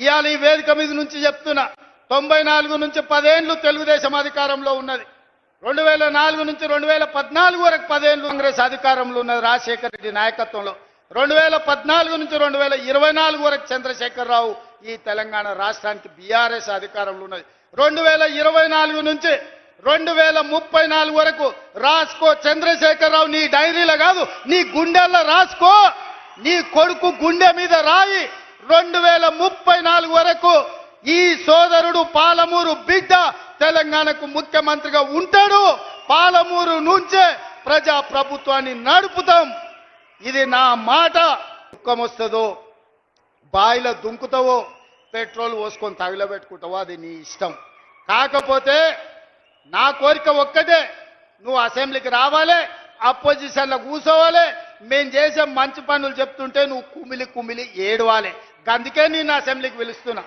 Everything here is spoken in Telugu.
ఇవాళ ఈ వేదిక మీద నుంచి చెప్తున్నా తొంభై నాలుగు నుంచి పదేండ్లు తెలుగుదేశం అధికారంలో ఉన్నది. రెండు వేల నాలుగు నుంచి రెండు వేల పద్నాలుగు వరకు పదేండ్లు కాంగ్రెస్ అధికారంలో ఉన్నది రాజశేఖర రెడ్డి నాయకత్వంలో. రెండు వేల పద్నాలుగు నుంచి రెండు వేల ఇరవై నాలుగు వరకు చంద్రశేఖరరావు ఈ తెలంగాణ రాష్ట్రానికి బీఆర్ఎస్ అధికారంలో ఉన్నది. రెండు వేల ఇరవై నాలుగు నుంచి రెండు వేల ముప్పై నాలుగు వరకు రాసుకో చంద్రశేఖరరావు నీ డైరీలో కాదు నీ గుండెల్లో రాసుకో. నీ కొడుకు గుండె మీద రాయి. రెండు వేల ముప్పై నాలుగు వరకు ఈ సోదరుడు పాలమూరు బిడ్డ తెలంగాణకు ముఖ్యమంత్రిగా ఉంటాడు. పాలమూరు నుంచే ప్రజా ప్రభుత్వాన్ని నడుపుతాం. ఇది నా మాట. దుఃఖం వస్తుందో బాయిలో దుంకుతావో పెట్రోల్ పోసుకొని తగిలబెట్టుకుంటావో అది నీ ఇష్టం. కాకపోతే నా కోరిక ఒక్కటే నువ్వు అసెంబ్లీకి రావాలి అపోజిషన్లో కూర్చోవాలి మేము చేసే మంచి పనులు చెప్తుంటే నువ్వు కుమిలి కుమిలి ఏడవాలి. అందుకే నేను అసెంబ్లీకి పిలుస్తున్నా.